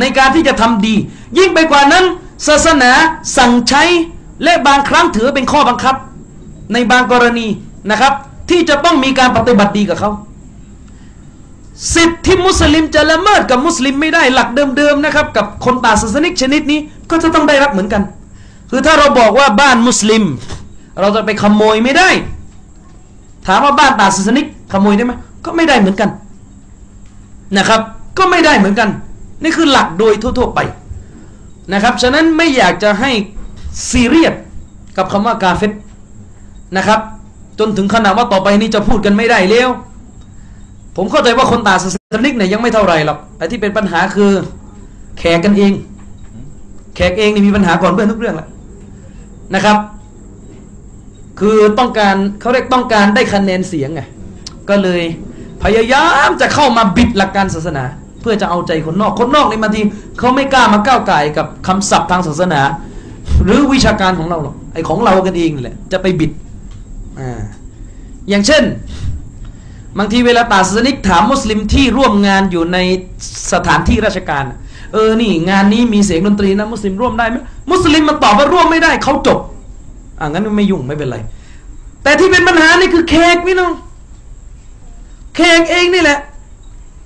ในการที่จะทำดี ยิ่งไปกว่านั้น ศาสนาสั่งใช้และบางครั้งถือเป็นข้อบังคับ ในบางกรณีนะครับ ที่จะต้องมีการปฏิบัติดีกับเขาสิทธิ์ที่มุสลิมจะละเมิดกับมุสลิมไม่ได้หลักเดิมๆนะครับ กับคนตาศาสนิกชนิดนี้ก็จะต้องได้รับเหมือนกัน คือถ้าเราบอกว่าบ้านมุสลิม เราจะไปขโมยไม่ได้ ถามว่าบ้านตาศาสนิกขโมยได้ไหมก็ไม่ได้เหมือนกันนะครับ ก็ไม่ได้เหมือนกัน นี่คือหลักโดยทั่วๆไปนะครับ ฉะนั้นไม่อยากจะให้ซีเรียสกับคำว่ากาเฟตนะครับ จนถึงขนาดว่าต่อไปนี้จะพูดกันไม่ได้แล้ว ผมเข้าใจว่าคนตาศาสนิกเนี่ยยังไม่เท่าไรหรอกแต่ที่เป็นปัญหาคือแขกกันเอง แขกเองนี่มีปัญหาก่อนเพื่อนทุกเรื่องแหละนะครับ คือต้องการเขาเรียกต้องการได้คะแนนเสียงไงก็เลยพยายามจะเข้ามาบิดหลักการศาสนา เพื่อจะเอาใจคนนอก คนนอกในบางทีเขาไม่กล้ามาก้าวไก่กับคำศัพท์ทางศาสนา หรือวิชาการของเราหรอกไอของเรากันเองแหละจะไปบิดอ่าอย่างเช่น บางทีเวลาตาศาสนิกถามมุสลิมที่ร่วมงานอยู่ในสถานที่ราชการ เออนี่งานนี้มีเสียงดนตรีนะมุสลิมร่วมได้ไหมมุสลิมมันตอบว่าร่วมไม่ได้เขาจบอ่างั้นไม่ยุ่งไม่เป็นไร แต่ที่เป็นปัญหานี่คือแขกพี่น้องแขกเองนี่แหละ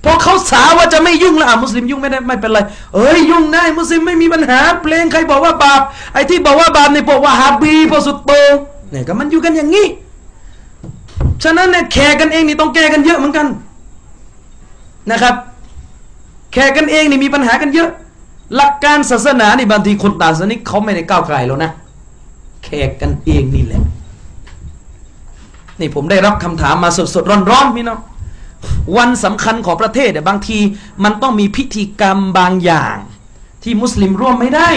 พอเขาสาว่าจะไม่ยุ่งแล้วอะมุสลิมยุ่งไม่ได้ไม่เป็นไร เอ้ยยุ่งได้มุสลิมไม่มีปัญหา เพลงใครบอกว่าบาปไอ้ที่บอกว่าบาปในพวกว่าฮาบีพวกสุดโตงเนี่ยก็มันอยู่กันอย่างนี้ฉะนั้นเนี่ยแขกกันเองนี่ต้องแก้กันเยอะเหมือนกันนะครับแขกกันเองนี่มีปัญหากันเยอะ หลักการศาสนานี่บางทีคนต่างศาสนิกเขาไม่ได้ก้าวไกลแล้วนะแขกกันเองนี่แหละนี่ผมได้รับคำถามมาสดๆร้อนๆพี่น้อง วันสำคัญของประเทศเนี่ยบางทีมันต้องมีพิธีกรรมบางอย่าง ที่มุสลิมร่วมไม่ได้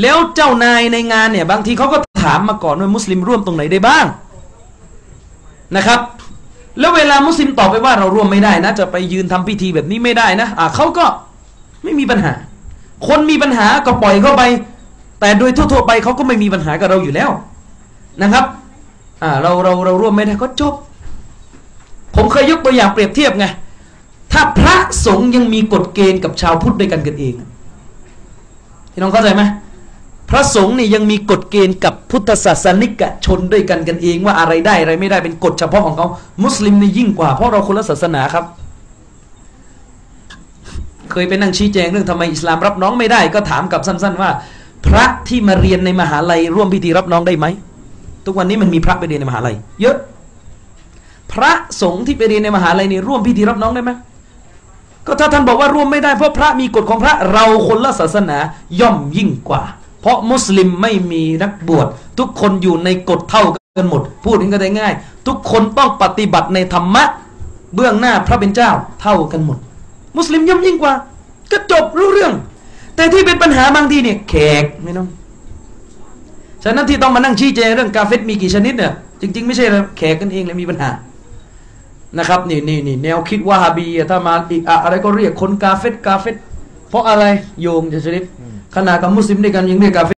แล้วเจ้านายในงานเนี่ยบางทีเขาก็ถามมาก่อนว่ามุสลิมร่วมตรงไหนได้บ้างนะครับ แล้วเวลามุสลิมตอบไปว่าเราร่วมไม่ได้นะ จะไปยืนทำพิธีแบบนี้ไม่ได้นะอ่าเขาก็ไม่มีปัญหา คนมีปัญหาก็ปล่อยเข้าไป แต่โดยทั่วๆไปเขาก็ไม่มีปัญหากับเราอยู่แล้วนะครับอ่าเราเราเราร่วมไม่ได้ก็จบ ผมเคยยกตัวอย่างเปรียบเทียบไง ถ้าพระสงฆ์ยังมีกฎเกณฑ์กับชาวพุทธด้วยกันกันเองพี่น้องเข้าใจไหมพระสงฆ์นี่ยังมีกฎเกณฑ์กับพุทธศาสนิกชนด้วยกันกันเองว่าอะไรได้อะไรไม่ได้เป็นกฎเฉพาะของเขา มุสลิมนี่ยิ่งกว่า เพราะเราคนละศาสนาครับ เคยไปนั่งชี้แจงเรื่องทำไมอิสลามรับน้องไม่ได้ ก็ถามกับสั้น ๆ ว่า พระที่มาเรียนในมหาลัยร่วมพิธีรับน้องได้ไหมทุกวันนี้มันมีพระไปเรียนในมหาลัย เยอะ พระสงฆ์ที่ไปเรียนในมหาลัยนี่ร่วมพิธีรับน้องได้ไหมก็ถ้าท่านบอกว่าร่วมไม่ได้เพราะพระมีกฎของพระเราคนละศาสนาย่อมยิ่งกว่า เพราะมุสลิมไม่มีนักบวชทุกคนอยู่ในกฎเท่ากันหมด พูดกันได้ง่าย ทุกคนต้องปฏิบัติในธรรมะ เบื้องหน้าพระเป็นเจ้าเท่ากันหมด มุสลิมย่อมยิ่งกว่า ก็จบรู้เรื่อง แต่ที่เป็นปัญหาบางทีเนี่ยแขกไม่น้องฉะนั้นที่ต้องมานั่งชี้แจงเรื่องกาเฟตมีกี่ชนิดเนี่ยจริง ๆ ไม่ใช่แขกกันเองเลยมีปัญหา นะครับนี่นี่นี่แนวคิดว่าฮาบีถ้ามาอีกอะอะไรก็เรียกคนกาเฟตกาเฟตเพราะอะไรโยงจะชริปขนาดกับมุสลิมด้วยกันยังเรียกกาเฟต